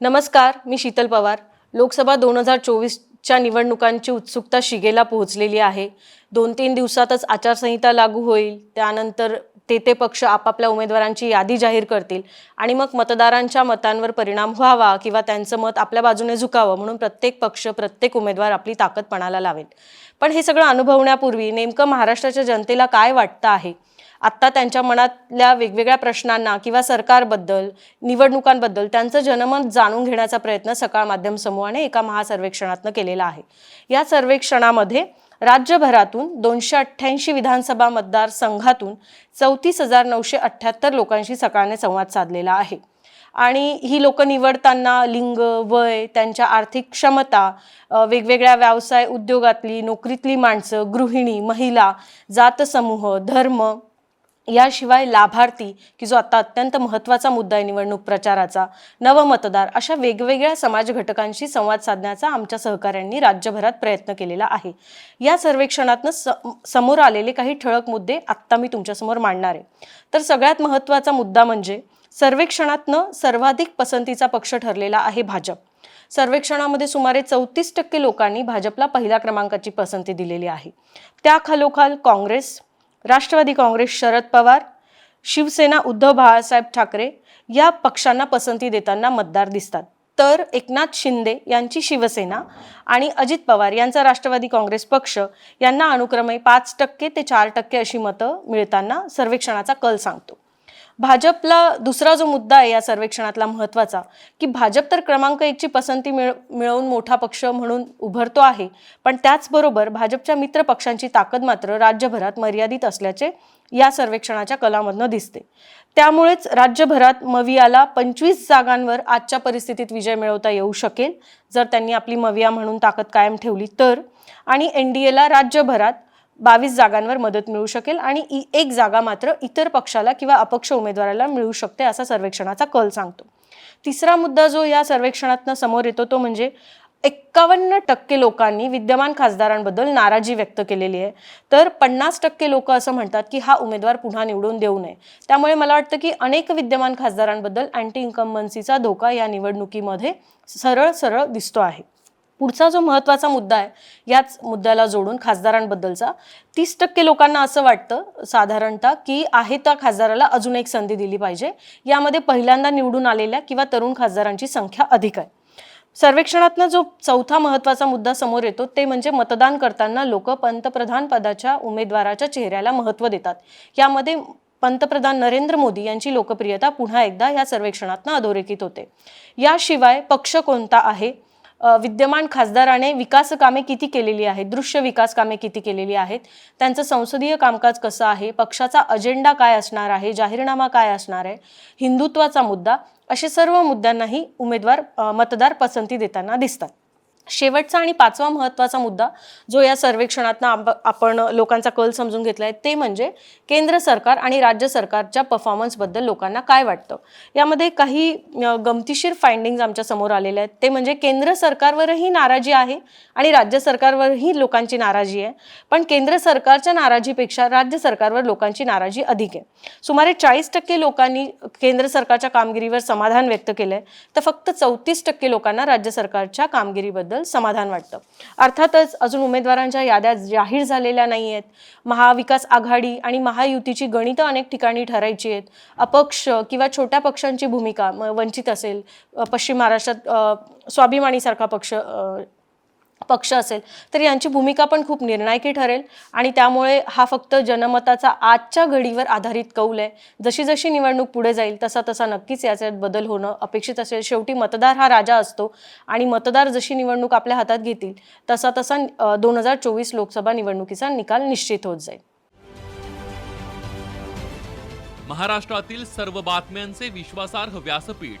नमस्कार मी शीतल पवार. लोकसभा दोन हजार चोवीसच्या निवडणुकांची उत्सुकता शिगेला पोहोचलेली आहे. दोन तीन दिवसातच आचारसंहिता लागू होईल. त्यानंतर ते ते पक्ष आपापल्या उमेदवारांची यादी जाहीर करतील आणि मग मतदारांच्या मतांवर परिणाम व्हावा किंवा त्यांचं मत आपल्या बाजूने झुकावं म्हणून प्रत्येक पक्ष प्रत्येक उमेदवार आपली ताकद पणाला लावेल. पण हे सगळं अनुभवण्यापूर्वी नेमकं महाराष्ट्राच्या जनतेला काय वाटतं आहे? आत्ता त्यांच्या मनातल्या वेगवेगळ्या प्रश्नांना किंवा सरकारबद्दल निवडणुकांबद्दल त्यांचं जनमत जाणून घेण्याचा प्रयत्न सकाळ माध्यम समूहाने एका महासर्वेक्षणातनं केलेला आहे. या सर्वेक्षणामध्ये राज्यभरातून दोनशे अठ्ठ्याऐंशी विधानसभा मतदारसंघातून चौतीस हजार नऊशे अठ्ठ्याहत्तर लोकांशी सकाळने संवाद साधलेला आहे. आणि ही लोक निवडताना लिंग वय त्यांच्या आर्थिक क्षमता वेगवेगळ्या व्यवसाय उद्योगातली नोकरीतली माणसं गृहिणी महिला जातसमूह धर्म याशिवाय लाभार्थी की जो आता अत्यंत महत्त्वाचा मुद्दा आहे निवडणूक प्रचाराचा नवमतदार अशा वेगवेगळ्या समाज घटकांशी संवाद साधण्याचा आमच्या सहकाऱ्यांनी राज्यभरात प्रयत्न केलेला आहे. या सर्वेक्षणातनं स समोर आलेले काही ठळक मुद्दे आत्ता मी तुमच्यासमोर मांडणार आहे. तर सगळ्यात महत्त्वाचा मुद्दा म्हणजे सर्वेक्षणातनं सर्वाधिक पसंतीचा पक्ष ठरलेला आहे भाजप. सर्वेक्षणामध्ये सुमारे चौतीस टक्के लोकांनी भाजपला पहिल्या क्रमांकाची पसंती दिलेली आहे. त्याखालोखाल काँग्रेस राष्ट्रवादी काँग्रेस शरद पवार शिवसेना उद्धव बाळासाहेब ठाकरे या पक्षांना पसंती देताना मतदार दिसतात. तर एकनाथ शिंदे यांची शिवसेना आणि अजित पवार यांचा राष्ट्रवादी काँग्रेस पक्ष यांना अनुक्रमे पाच टक्के ते चार टक्के अशी मतं मिळताना सर्वेक्षणाचा कल सांगतो. भाजपला दुसरा जो मुद्दा आहे या सर्वेक्षणातला महत्त्वाचा की भाजप तर क्रमांक एकची पसंती मिळ मिळवून मोठा पक्ष म्हणून उभरतो आहे पण त्याचबरोबर भाजपच्या मित्र पक्षांची ताकद मात्र राज्यभरात मर्यादित असल्याचे या सर्वेक्षणाच्या कलामधनं दिसते. त्यामुळेच राज्यभरात मवियाला पंचवीस जागांवर आजच्या परिस्थितीत विजय मिळवता येऊ शकेल जर त्यांनी आपली मविया म्हणून ताकद कायम ठेवली तर. आणि एन डी एला राज्यभरात बावीस जागांवर मदत मिळू शकेल आणि एक जागा मात्र इतर पक्षाला किंवा अपक्ष उमेदवाराला मिळू शकते असा सर्वेक्षणाचा कल सांगतो. तिसरा मुद्दा जो या सर्वेक्षणातनं समोर येतो तो म्हणजे एक्कावन्न टक्के लोकांनी विद्यमान खासदारांबद्दल नाराजी व्यक्त केलेली आहे. तर पन्नास टक्के लोक असं म्हणतात की हा उमेदवार पुन्हा निवडून देऊ नये. त्यामुळे मला वाटतं की अनेक विद्यमान खासदारांबद्दल अँटी इन्कम्बन्सीचा धोका या निवडणुकीमध्ये सरळ सरळ दिसतो आहे. पुढचा जो महत्त्वाचा मुद्दा आहे याच मुद्द्याला जोडून खासदारांबद्दलचा तीस टक्के लोकांना असं वाटतं साधारणतः की आहे त्या खासदाराला अजून एक संधी दिली पाहिजे. यामध्ये पहिल्यांदा निवडून आलेल्या किंवा तरुण खासदारांची संख्या अधिक आहे. सर्वेक्षणातनं जो चौथा महत्त्वाचा मुद्दा समोर येतो ते म्हणजे मतदान करताना लोक पंतप्रधान पदाच्या उमेदवाराच्या चेहऱ्याला महत्त्व देतात. यामध्ये पंतप्रधान नरेंद्र मोदी यांची लोकप्रियता पुन्हा एकदा या सर्वेक्षणातनं अधोरेखित होते. याशिवाय पक्ष कोणता आहे विद्यमान खासदाराने विकास कामे किती केलेली आहेत? दृश्य विकास कामे किती केलेली आहेत? त्यांचं संसदीय कामकाज कसं आहे? पक्षाचा अजेंडा काय असणार आहे? जाहीरनामा काय असणार आहे? हिंदुत्वाचा मुद्दा असे सर्व मुद्द्यांनाही उमेदवार मतदार पसंती देताना दिसतात. शेवटचा आणि पाचवा महत्त्वाचा मुद्दा जो या सर्वेक्षणातनं आपण लोकांचा कल समजून घेतला आहे ते म्हणजे केंद्र सरकार आणि राज्य सरकारच्या परफॉर्मन्सबद्दल लोकांना काय वाटतं? यामध्ये काही गमतीशीर फाइंडिंग्ज आमच्यासमोर आलेल्या आहेत. ते म्हणजे केंद्र सरकारवरही नाराजी आहे आणि राज्य सरकारवरही लोकांची नाराजी आहे. पण केंद्र सरकारच्या नाराजीपेक्षा राज्य सरकारवर लोकांची नाराजी अधिक आहे. सुमारे चाळीस टक्के लोकांनी केंद्र सरकारच्या कामगिरीवर समाधान व्यक्त केलंय. तर फक्त चौतीस टक्के लोकांना राज्य सरकारच्या कामगिरीबद्दल समाधान वाटतं. अर्थातच अजून उमेदवारांच्या याद्या जाहीर झालेल्या नाही आहेत. महाविकास आघाडी आणि महायुतीची गणितं अनेक ठिकाणी ठरायची आहेत. अपक्ष किंवा छोट्या पक्षांची भूमिका वंचित असेल पश्चिम महाराष्ट्रात स्वाभिमानीसारखा पक्ष पक्ष असेल तर यांची भूमिका पण खूप निर्णायकी ठरेल. आणि त्यामुळे हा फक्त जनमताचा आजच्या घडीवर आधारित कौल आहे. जशी जशी निवडणूक पुढे जाईल तसा तसा नक्कीच याच्यात बदल होणं अपेक्षित असेल. शेवटी मतदार हा राजा असतो आणि मतदार जशी निवडणूक आपल्या हातात घेतील तसा तसा दोन हजार चोवीस लोकसभा निवडणुकीचा निकाल निश्चित होत जाईल. महाराष्ट्रातील सर्व बातम्यांचे विश्वासार्ह व्यासपीठ